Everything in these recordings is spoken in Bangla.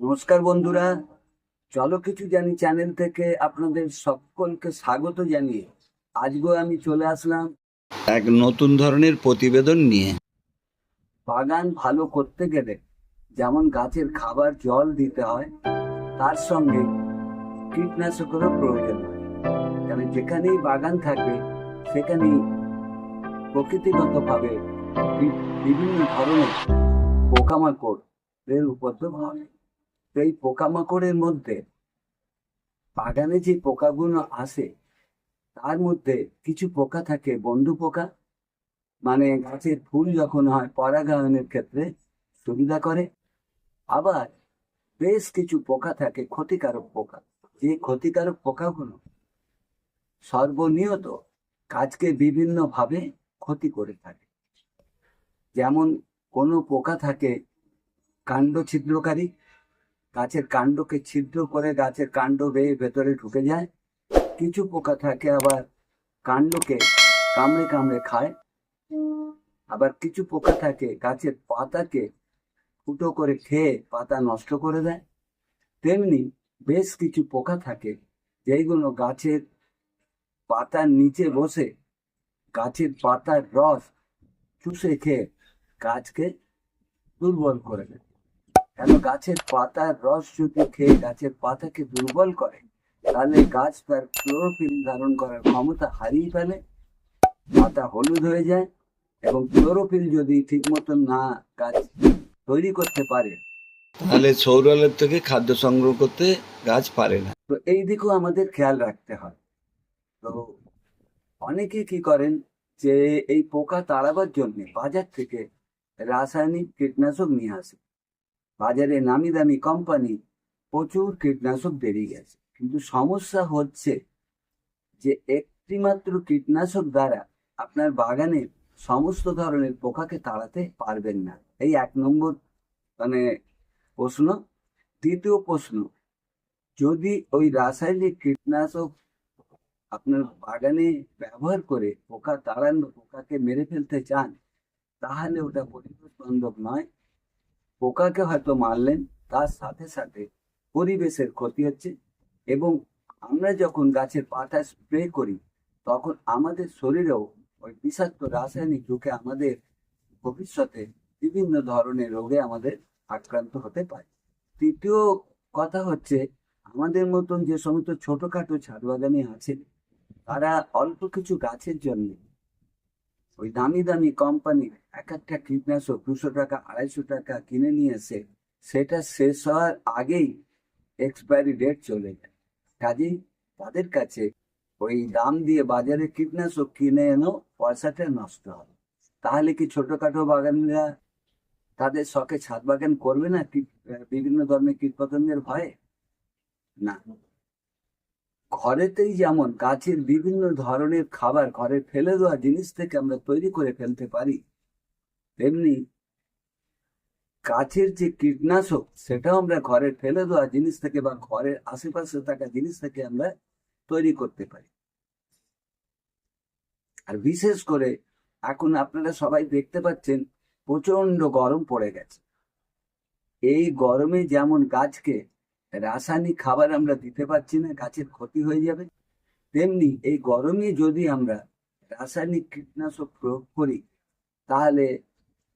নমস্কার বন্ধুরা। চলো কিছু জানি চ্যানেল থেকে আপনাদের সকলকে স্বাগত জানিয়ে আজকেও আমি চলে আসলাম এক নতুন ধরনের প্রতিবেদন নিয়ে। বাগান ভালো করতে গেলে যেমন গাছের খাবার জল দিতে হয়, তার সঙ্গে কীটনাশকেরও প্রয়োজন হয়। কারণ যেখানেই বাগান থাকবে সেখানেই প্রকৃতিগতভাবে বিভিন্ন ধরনের পোকামাকড় এর উপদ্রব তো এই পোকামাকড়ের মধ্যে বাগানে যে পোকাগুলো আসে, তার মধ্যে কিছু পোকা থাকে, বন্ধু পোকা। মানে গাছের ফুল যখন হয়, পরাগায়নের ক্ষেত্রে সুবিধা করে। আবার বেশ কিছু পোকা থাকে, ক্ষতিকারক পোকা। যে ক্ষতিকারক পোকাগুলো সর্বনিয়ত গাছকে বিভিন্নভাবে ক্ষতি করে থাকে। যেমন কোনো পোকা থাকে কাণ্ড ছিদ্রকারী গাছের কাণ্ডকে ছিদ্র করে গাছের কাণ্ড বেয়ে ভেতরে ঢুকে যায়। কিছু পোকা থাকে, আবার কাণ্ডকে কামড়ে কামড়ে খায়। আবার কিছু পোকা থাকে, গাছের পাতাকে ফুটো করে খেয়ে পাতা নষ্ট করে দেয়। তেমনি বেশ কিছু পোকা থাকে, যেইগুলো গাছের পাতার নিচে বসে গাছের পাতার রস চুষে খেয়ে গাছকে দুর্বল করে দেয়। কেন গাছের পাতার রস যদি খেয়ে গাছের পাতাকে দুর্বল করে তাহলে গাছ তার ক্লোরোফিল ধারণ করার ক্ষমতা হারিয়ে ফেলে পাতা হলুদ হয়ে যায় এবং ক্লোরোফিল যদি ঠিক মতন না গাছ তৈরি করতে পারে তাহলে সৌরালের থেকে খাদ্য সংগ্রহ করতে গাছ পারে না। তো এই দিকেও আমাদের খেয়াল রাখতে হয়। তো অনেকে কি করেন যে এই পোকা তাড়াবার জন্য বাজার থেকে রাসায়নিক কীটনাশক নিয়ে আসে। বাজারে নামি দামি কোম্পানি প্রচুর কীটনাশক বেরিয়ে গেছে। কিন্তু সমস্যা হচ্ছে যে একটিমাত্র কীটনাশক দ্বারা আপনার বাগানের সমস্ত ধরনের পোকাকে তাড়াতে পারবেন না। এই এক নম্বর মানে প্রশ্ন। দ্বিতীয় প্রশ্ন, যদি ওই রাসায়নিক কীটনাশক আপনার বাগানে ব্যবহার করে পোকা তাড়ানো, পোকাকে মেরে ফেলতে চান, তাহলে ওটা পরিবেশ বান্ধব নয়। পোকাকে হয়তো মারলেন, তার সাথে সাথে পরিবেশের ক্ষতি হচ্ছে এবং আমরা যখন গাছের পাতা স্প্রে করি, তখন আমাদের শরীরেও ওই বিষাক্ত রাসায়নিক ঢুকে আমাদের ভবিষ্যতে বিভিন্ন ধরনের রোগে আমাদের আক্রান্ত হতে পারে। তৃতীয় কথা হচ্ছে, আমাদের মতন যে সমস্ত ছোটখাটো ছাদ আছে, তারা অল্প কিছু গাছের জন্য ওই দামি দামি কোম্পানির এক একটা কীটনাশক দুশো টাকা, আড়াইশো টাকা কিনে নিয়ে এসে সেটা শেষ হওয়ার আগেই এক্সপায়ারি ডেট চলে যায়। কাজেই তাদের কাছে ওই দাম দিয়ে বাজারে কীটনাশক কিনে এনেও পয়সাটা নষ্ট হবে। তাহলে কি ছোটখাটো বাগানিরা তাদের শখে ছাদ বাগান করবে না বিভিন্ন ধরনের কীটপতঙ্গের ভয়ে? না। ঘরেতেই যেমন গাছের বিভিন্ন ধরনের খাবার ঘরে ফেলে দেওয়া জিনিস থেকে আমরা তৈরি করে ফেলতে পারি, তেমনি গাছের যে কীটনাশক সেটাও আমরা ঘরে ফেলে দেওয়া জিনিস থেকে বা ঘরের আশেপাশে থাকা জিনিস থেকে আমরা তৈরি করতে পারি। আর বিশেষ করে এখন আপনারা সবাই দেখতে পাচ্ছেন প্রচণ্ড গরম পড়ে গেছে। এই গরমে যেমন গাছকে রাসায়নিক খাবার আমরা দিতে পারছি না, গাছের ক্ষতি হয়ে যাবে। তেমনি এই গরমে যদি আমরা রাসায়নিক কীটনাশক প্রয়োগ করি, তাহলে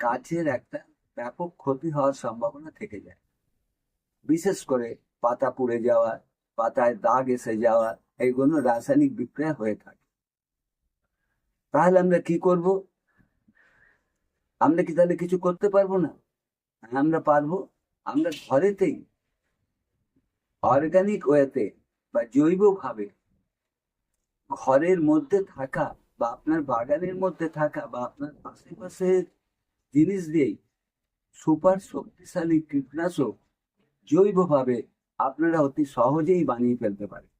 গাছের একটা ব্যাপক ক্ষতি হওয়ার সম্ভাবনা থেকে যায়। বিশেষ করে পাতা পুড়ে যাওয়া, পাতায় দাগ এসে যাওয়া এইগুলো রাসায়নিক বিক্রিয়া হয়ে থাকে। তাহলে আমরা কি করব? আমরা কি তাহলে কিছু করতে পারব না? আমরা পারব, আমরা ঘরেতেই অর্গানিক ওয়েতে বা জৈবভাবে ঘরের মধ্যে থাকা বা আপনার বাগানের মধ্যে থাকা বা আপনার আশেপাশের জিনিস দিয়েই সুপার শক্তিশালী কীটনাশক জৈবভাবে আপনারা অতি সহজেই বানিয়ে ফেলতে পারেন।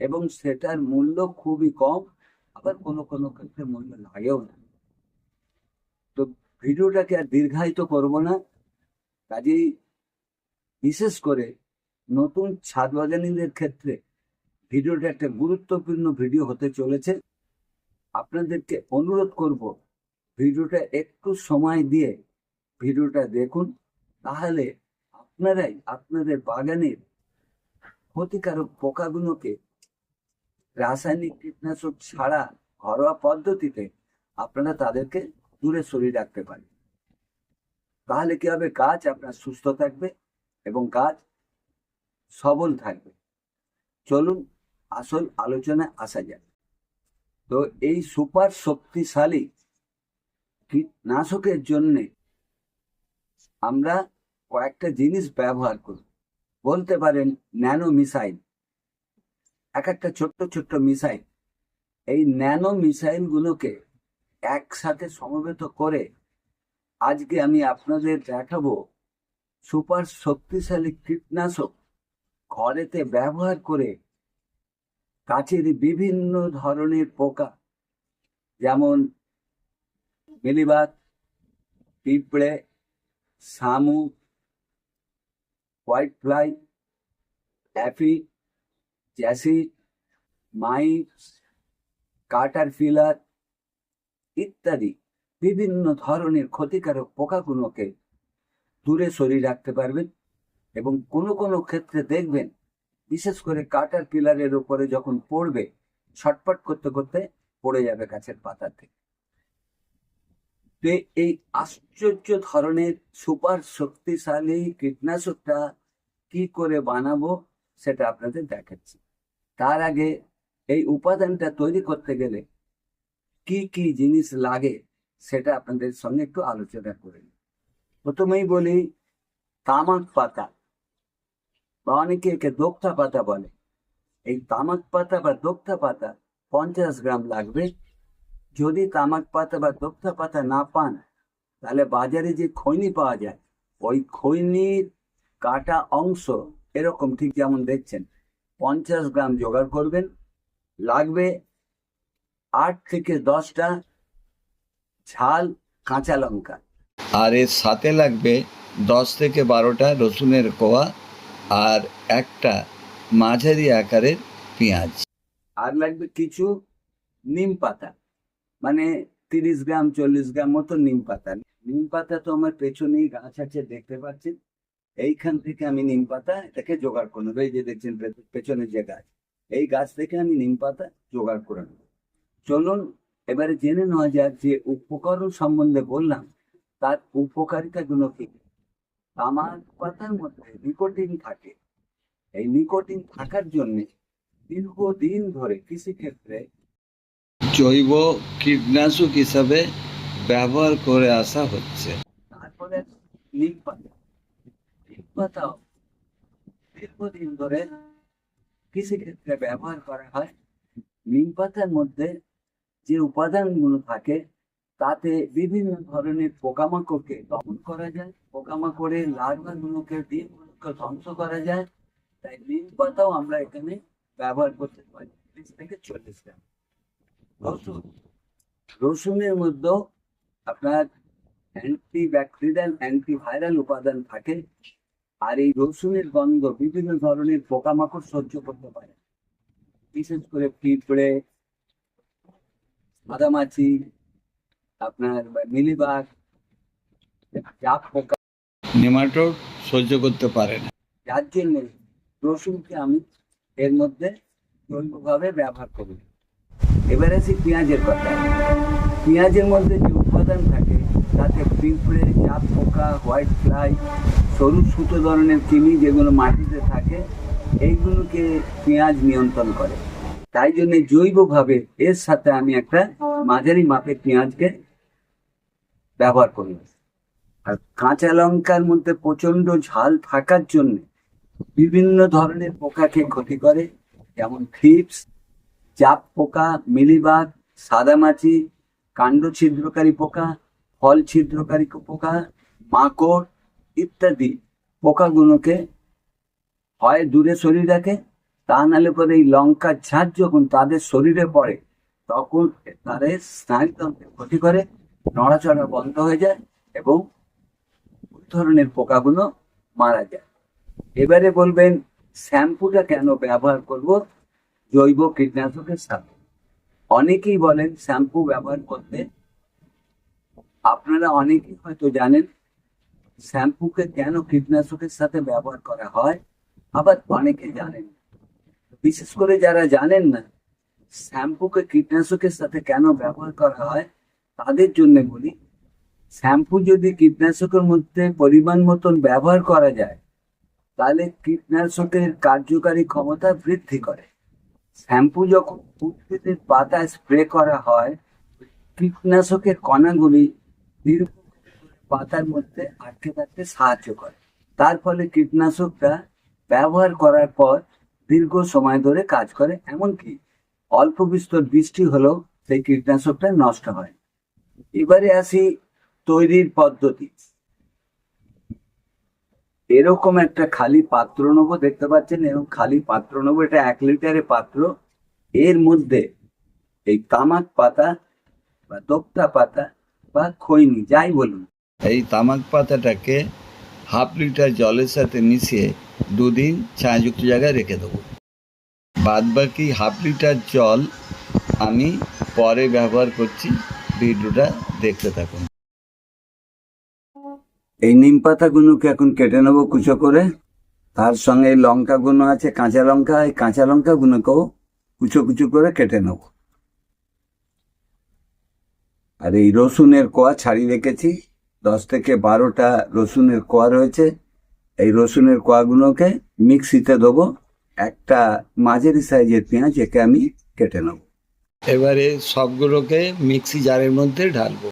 এবং সেটার মূল্য খুবই কম, আবার কোনো কোনো ক্ষেত্রে মূল্য লাগেও না। তো ভিডিওটাকে আর দীর্ঘায়িত করব না। কাজেই বিশেষ করে নতুন ছাদ বাগানীদের ক্ষেত্রে ভিডিওটা একটা গুরুত্বপূর্ণ ভিডিও হতে চলেছে। আপনাদেরকে অনুরোধ করব, ভিডিওটা একটু সময় দিয়ে ভিডিওটা দেখুন, তাহলে আপনারাই আপনাদের বাগানের ক্ষতিকারক পোকাগুলোকে রাসায়নিক কীটনাশক ছাড়া ঘরোয়া পদ্ধতিতে আপনারা তাদেরকে দূরে সরিয়ে রাখতে পারেন। তাহলে কি হবে? গাছ আপনার সুস্থ থাকবে এবং গাছ সবল থাকবে। চলুন আসল আলোচনায় আসা যাক। তো এই সুপার শক্তিশালী কীটনাশকের জন্যে আমরা কয়েকটা জিনিস ব্যবহার করি। বলতে পারেন ন্যানো মিসাইল এক একটা ছোট্ট ছোট্ট মিসাইল। এই ন্যানো মিসাইলগুলোকে একসাথে সমবেত করে আজকে আমি আপনাদের দেখাবো সুপার শক্তিশালী কীটনাশক ঘরেতে ব্যবহার করে গাছের বিভিন্ন ধরনের পোকা, যেমন মিলিবাগ পিঁপড়ে শামুক whitefly aphid jassid mites caterpillar ইত্যাদি বিভিন্ন ধরনের ক্ষতিকারক পোকাগুলোকে দূরে সরিয়ে রাখতে পারবেন। এবং কোনো কোনো ক্ষেত্রে দেখবেন, বিশেষ করে কাটার পিলারের উপরে যখন পড়বে ছটপট করতে করতে পড়ে যাবে গাছের পাতা থেকে। তো এই আশ্চর্য ধরনের সুপার শক্তিশালী কীটনাশকটা কি করে বানাবো সেটা আপনাদের দেখাচ্ছি। তার আগে এই উপাদানটা তৈরি করতে গেলে কি কি জিনিস লাগে সেটা আপনাদের সঙ্গে একটু আলোচনা করে। প্রথমেই বলি, তামাক পাতা। বা অনেকে একে দোক্তা পাতা বলে। এই তামাক পাতা বা দোক্তা পাতা পঞ্চাশ গ্রাম লাগবে। যদি তামাক পাতা বা দোক্তা পাতা না পান, তাহলে বাজারে যে খৈনি পাওয়া যায়, ওই খৈনির কাটা অংশ এরকম ঠিক যেমন দেখছেন, পঞ্চাশ গ্রাম জোগাড় করবেন। লাগবে আট থেকে দশটা ঝাল কাঁচা লঙ্কা। আর এর সাথে লাগবে দশ থেকে বারোটা রসুনের কোয়া আর একটা মাঝারি আকারের পেঁয়াজ। আর লাগবে কিছু নিম পাতা। মানে তিরিশ গ্রাম, চল্লিশ গ্রাম মতো নিম পাতা। নিম পাতা তো আমার পেছনেই গাছ আছে, দেখতে পাচ্ছেন? এইখান থেকে আমি নিম পাতা এটাকে জোগাড় করে নেব। এই যে দেখছেন, পে- পেছনে যে গাছ, এই গাছ থেকে আমি নিম পাতা জোগাড় করে নেব। চলুন, এবারে জেনে নেওয়া যাক যে উপকরণ সম্বন্ধে বললাম, তার উপকারিতাগুলো কি? তামাক পাতার মধ্যে নিকোটিন থাকে। এই নিকোটিন থাকার জন্য দীর্ঘদিন ধরে কৃষিক্ষেত্রে জৈব কীটনাশক হিসাবে ব্যবহার করে আসা হচ্ছে। তারপরে নিম পাতা। নিম পাতাও দীর্ঘদিন ধরে কৃষিক্ষেত্রে ব্যবহার করা হয়। নিম পাতার মধ্যে যে উপাদানগুলো থাকে তাতে বিভিন্ন ধরনের পোকামাকড়কে দমন করা যায়। পোকামাকড়ের লার্ভাগুলোকে ডিমগুলোকে ধ্বংস করা যায়। তাই নিম পাতাও আমরা এখানে ব্যবহার করতে পারি। তিরিশ থেকে চল্লিশ গ্রাম। রসুন। রসুনের মধ্যেও আপনার অ্যান্টি ব্যাকটেরিয়াল অ্যান্টি ভাইরাল উপাদান থাকে। আর এই রসুনের গন্ধ বিভিন্ন ধরনের পোকামাকড় সহ্য করতে পারে। বিশেষ করে পিঁপড়ে মাদামাছি আপনার মিলিবাগ চাপ পোকা নেমাটোড সহ্য করতে পারে না। যার জন্য রসুনকে আমি এর মধ্যে জৈবভাবে ব্যবহার করি। এবার আসি পেঁয়াজের কথা পেঁয়াজের মধ্যে যে উপাদান থাকে তাতে পিঁপড়ে চাপ পোকা হোয়াইট ফ্লাই সরু সুতো ধরনের কৃমি যেগুলো মাটিতে থাকে এইগুলোকে পেঁয়াজ নিয়ন্ত্রণ করে। তাই জন্য জৈবভাবে এর সাথে আমি একটা মাঝারি মাপের পেঁয়াজকে ব্যবহার করি আর কাঁচা লঙ্কার মধ্যে প্রচণ্ড ঝাল থাকার জন্য বিভিন্ন ধরনের পোকাকে ক্ষতি করে, যেমন থ্রিপস চাপ পোকা, মিলিবাগ, সাদামাছি কাণ্ড ছিদ্রকারী পোকা ফল ছিদ্রকারী পোকা, মাকড় ইত্যাদি পোকাগুলোকে হয় দূরে সরিয়ে রাখে, তা নাহলে পরে এই লঙ্কার ঝাঁজ যখন তাদের শরীরে পড়ে, তখন তাদের স্নায়ুতন্ত্রের ক্ষতি করে নড়াচড়া বন্ধ হয়ে যায় এবং ওই ধরনের পোকাগুলো মারা যায়। এবারে বলবেন, শ্যাম্পুটা কেন ব্যবহার করব? জৈব কীটনাশকের সাথে। অনেকেই বলেন, শ্যাম্পু ব্যবহার করতে। আপনারা অনেকেই হয়তো জানেন, শ্যাম্পুকে কেন কীটনাশকের সাথে ব্যবহার করা হয়, আবার অনেকে জানেন বিশেষ করে যারা জানেন না, শ্যাম্পুকে কীটনাশকের সাথে কেন ব্যবহার করা হয় তাদের জন্য বলি, শ্যাম্পু যদি কীটনাশকের মধ্যে পরিমাণ মতন ব্যবহার করা যায়, তাহলে কীটনাশকের কার্যকারী ক্ষমতা বৃদ্ধি করে শ্যাম্পু যখন উদ্ভিদের পাতায় স্প্রে করা হয়, কীটনাশকের কণাগুলি পাতার মধ্যে আটকে থাকতে সাহায্য করে তার ফলে কীটনাশকটা ব্যবহার করার পর দীর্ঘ সময় ধরে কাজ করে, এমনকি অল্প বিস্তর বৃষ্টি হলেও সেই কীটনাশকটা নষ্ট হয়। এবারে আসি তৈরির পদ্ধতি। এরকম একটা খালি পাত্র নেব, দেখতে পাচ্ছেন? এরকম খালি পাত্র নেব, এটা এক লিটারের পাত্র। এর মধ্যে এই তামাক পাতা বা দোক্তা পাতা বা খৈনি, যাই বলুন। এই তামাক পাতাটাকে হাফ লিটার জলের সাথে মিশিয়ে দুদিন ছায়াযুক্ত জায়গায় রেখে দেবো। বাদ বাকি হাফ লিটার জল আমি পরে ব্যবহার করছি। ভিডিওটা দেখতে থাকুন। এই নিম পাতাগুলোকে এখন কেটে নেব কুচো করে। তার সঙ্গে এই লঙ্কাগুলো আছে, কাঁচা লঙ্কা। এই কাঁচা লঙ্কা লঙ্কাগুলোকেও কুচো কুচো করে কেটে নেব। আর এই রসুনের কোয়া ছাড়িয়ে রেখেছি। দশ থেকে বারোটা রসুনের কোয়া রয়েছে। এই রসুনের কোয়াগুলোকে মিক্সিতে দেবো। একটা মাঝারি সাইজের পেঁয়াজ একে আমি কেটে নেব। এবারে সবগুলোকে মিক্সি জারের মধ্যে ঢালবো।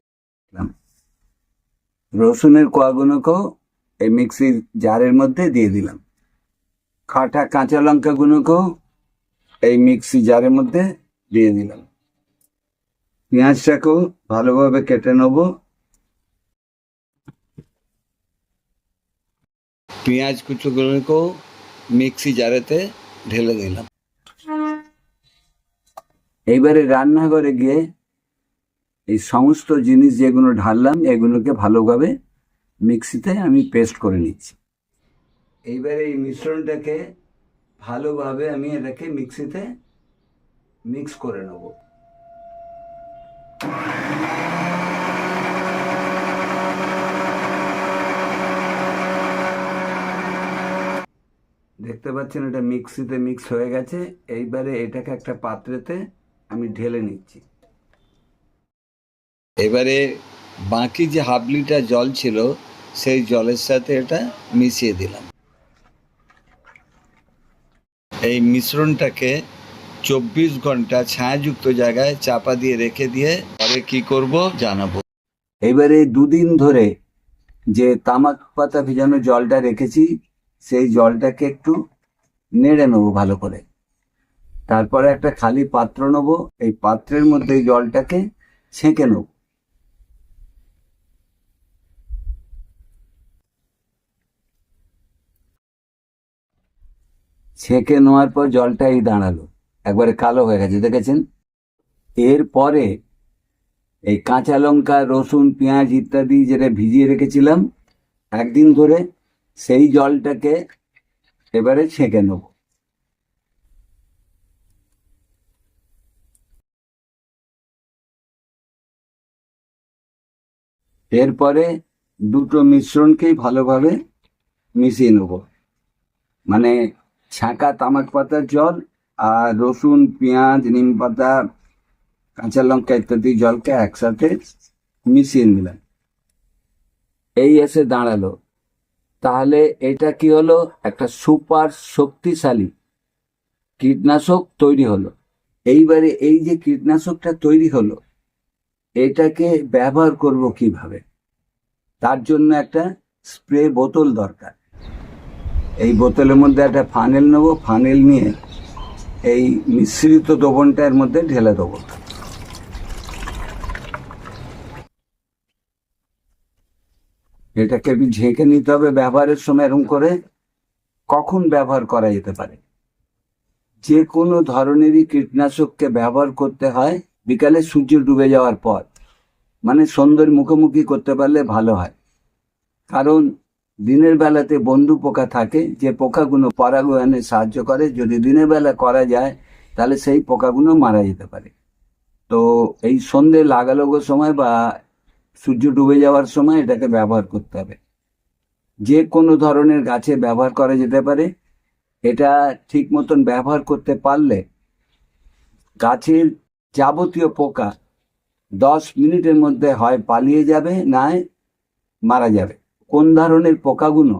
রসুনের কোয়াগুলোকেও এই মিক্সির জারের মধ্যে দিয়ে দিলাম। কাটা কাঁচা লঙ্কাগুলোকেও এই মিক্সি জারের মধ্যে দিয়ে দিলাম। পেঁয়াজটাকেও ভালোভাবে কেটে নেব। পেঁয়াজ কুচোগুলোকেও মিক্সি জারেতে ঢেলে দিলাম। এইবারে রান্নাঘরে গিয়ে এই সমস্ত জিনিস যেগুলো ঢাললাম, এগুলোকে ভালোভাবে মিক্সিতে আমি পেস্ট করে নিচ্ছি। এইবারে এই মিশ্রণটাকে ভালোভাবে আমি এটাকে মিক্সিতে মিক্স করে নেব। দেখতে পাচ্ছেন এটা মিক্সিতে মিক্স হয়ে গেছে। এইবারে এটাকে একটা পাত্রেতে আমি ঢেলে নিচ্ছি। এবারে বাকি যে হাফ লিটার জল ছিল সেই জলের সাথে এটা মিশিয়ে দিলাম। এই মিশ্রণটাকে চব্বিশ ঘণ্টা ছায়াযুক্ত জায়গায় চাপা দিয়ে রেখে দিয়ে পরে কি করব জানাব। এবারে দুদিন ধরে যে তামাক পাতা ভিজানো জলটা রেখেছি সেই জলটাকে একটু নেড়ে নেব ভালো করে। তারপরে একটা খালি পাত্র নেব, এই পাত্রের মধ্যে জলটাকে ছেঁকে নেব। ছেঁকে নেওয়ার পর জলটা এই দাঁড়াল, একবারে কালো হয়ে গেছে, দেখেছেন? এরপরে এই কাঁচা লঙ্কা, রসুন, পেঁয়াজ ইত্যাদি যেটা ভিজিয়ে রেখেছিলাম, একদিন ধরে সেই জলটাকে এবারে ছেঁকে নেব। এরপরে দুটো মিশ্রণকেই ভালোভাবে মিশিয়ে নেব। মানে ছাঁকা তামাক পাতার জল আর রসুন, পেঁয়াজ, নিম পাতা, কাঁচা লঙ্কা ইত্যাদি জলকে একসাথে মিশিয়ে নিলাম। এই এসে দাঁড়াল। তাহলে এটা কি হলো? একটা সুপার শক্তিশালী কীটনাশক তৈরি হলো। এইবারে এই যে কীটনাশকটা তৈরি হলো এটাকে ব্যবহার করব কীভাবে? তার জন্য একটা স্প্রে বোতল দরকার। এই বোতলের মধ্যে একটা ফানেল নেব। ফানেল নিয়ে এই মিশ্রিত দ্রবণটার মধ্যে ঢেলে দেবো। এটাকে ঝেঁকে নিতে হবে ব্যবহারের সময় এরকম করে। কখন ব্যবহার করা যেতে পারে? যে কোনো ধরনেরই কীটনাশককে ব্যবহার করতে হয়। বিকালে সূর্য ডুবে যাওয়ার পর মানে সন্ধ্যের মুখোমুখি করতে পারলে ভালো হয়। কারণ দিনের বেলাতে বন্ধু পোকা থাকে, যে পোকাগুলো পরাগায়নে সাহায্য করে। যদি দিনের বেলা করা যায়, তাহলে সেই পোকাগুলো মারা যেতে পারে। তো এই সন্ধে লাগালোগোর সময় বা সূর্য ডুবে যাওয়ার সময় এটাকে ব্যবহার করতে হবে। যে কোনো ধরনের গাছে ব্যবহার করা যেতে পারে। এটা ঠিক মতন ব্যবহার করতে পারলে গাছের যাবতীয় পোকা দশ মিনিটের মধ্যে হয় পালিয়ে যাবে নয় মারা যাবে। কোন ধরনের পোকাগুলো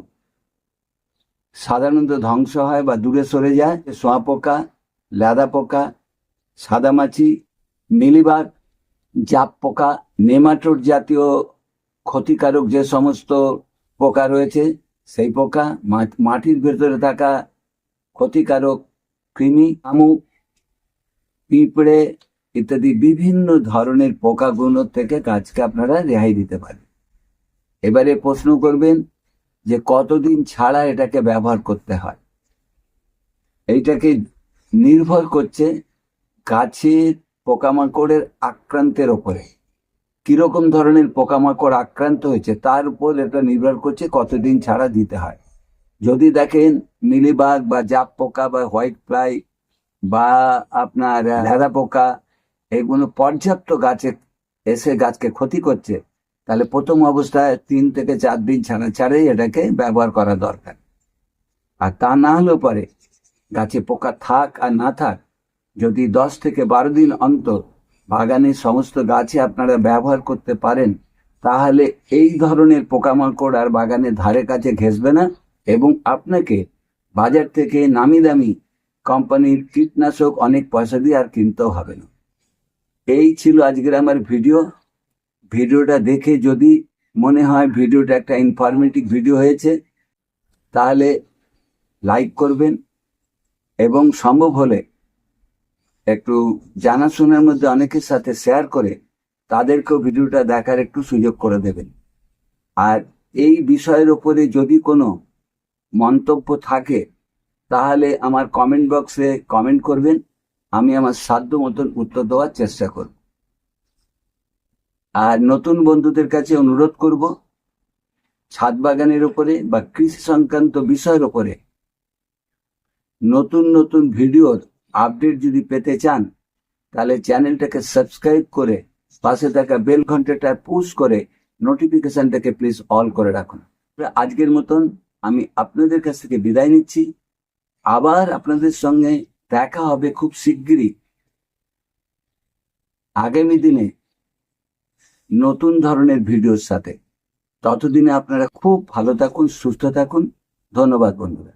সাধারণত ধ্বংস হয় বা দূরে সরে যায়? শোয়া পোকা লেদা পোকা, সাদামাছি, মিলিবাগ, জাপ পোকা, নেমাটোড জাতীয় ক্ষতিকারক যে সমস্ত পোকা রয়েছে, সেই পোকা মাটির ভেতরে থাকা ক্ষতিকারক কৃমি, আমুক, পিঁপড়ে ইত্যাদি বিভিন্ন ধরনের পোকাগুলো থেকে গাছকে আপনারা রেহাই দিতে পারেন এবারে প্রশ্ন করবেন যে কতদিন ছাড়া এটাকে ব্যবহার করতে হয়? এইটাকে নির্ভর করছে গাছের পোকামাকড়ের আক্রান্তের ওপরে। কীরকম ধরনের পোকামাকড় আক্রান্ত হয়েছে তার উপর এটা নির্ভর করছে কতদিন ছাড়া দিতে হয়। যদি দেখেন মিলিবাগ বা জাপ পোকা বা হোয়াইট ফ্লাই বা আপনার লেদা পোকা এগুলো পর্যাপ্ত গাছে এসে গাছকে ক্ষতি করছে, তাহলে প্রথম অবস্থায় তিন থেকে চার দিন ছাড়া ছাড়াই এটাকে ব্যবহার করা দরকার। আর তা না হলেও পরে গাছে পোকা থাক আর না থাক, যদি দশ থেকে বারো দিন অন্তর বাগানের সমস্ত গাছে আপনারা ব্যবহার করতে পারেন, তাহলে এই ধরনের পোকামাকড় আর বাগানের ধারে কাছে ঘেসবে না এবং আপনাকে বাজার থেকে নামি দামি কোম্পানির কীটনাশক অনেক পয়সা দিয়ে আর কিনতেও হবে না। এই ছিল আজকের আমার ভিডিও। ভিডিওটা দেখে যদি মনে হয় ভিডিওটা একটা ইনফরমেটিভ ভিডিও হয়েছে, তাহলে লাইক করবেন এবং সম্ভব হলে একটু জানাশোনার মধ্যে অনেকের সাথে শেয়ার করে তাদেরকেও ভিডিওটা দেখার একটু সুযোগ করে দেবেন। আর এই বিষয়ের ওপরে যদি কোনো মন্তব্য থাকে, তাহলে আমার কমেন্ট বক্সে কমেন্ট করবেন। আমি আমার সাধ্য মতন উত্তর দেওয়ার চেষ্টা করব। আর নতুন বন্ধুদের কাছে অনুরোধ করব, ছাদ বাগানের উপরে বা কৃষি সংক্রান্ত বিষয়ের উপরে নতুন নতুন ভিডিওর আপডেট যদি পেতে চান, তাহলে চ্যানেলটাকে সাবস্ক্রাইব করে পাশে থাকা বেল ঘন্টাটা পুশ করে নোটিফিকেশনটাকে প্লিজ অল করে রাখুন। আজকের মতন আমি আপনাদের কাছ থেকে বিদায় নিচ্ছি। আবার আপনাদের সঙ্গে দেখা হবে খুব শিগগিরই। আগামী দিনে নতুন ধরনের ভিডিওর সাথে। ততদিনে আপনারা খুব ভালো থাকুন, সুস্থ থাকুন। ধন্যবাদ, বন্ধুরা।